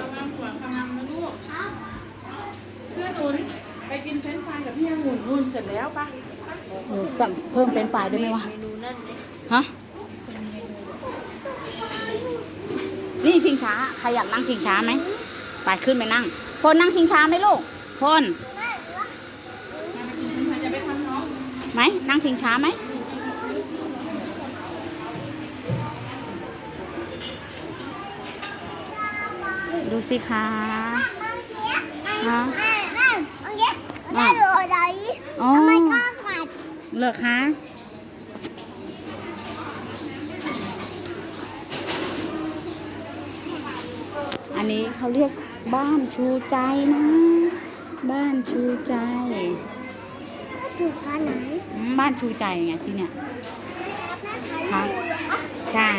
ระวังหัวขมำนะลูกเพื่อนหนุนไปกินเฟรนช์ฟรายกับพี่องุ่นนุ่นเสร็จแล้วป่งเพิ่มเป็นไฟายได้ไหมวะฮะ นี่ชิงช้า ใครอยากนั่งชิงช้าไหมไปขึ้นไปนั่งพนนั่งชิงช้าไหมลูก พลมาไปกินเฟรนช์ฟรายจะไปทำน้องไหมนั่งชิงช้าไหม ดูสิคะฮะได้ดูอะไรทำไมข้าวขาดเหรอคะอันนี้เขาเรียกบ้านชูใจนะ บ้านชูใจบ้านถูกกันไหนบ้านชูใจไงที่เนี่ยคะใช่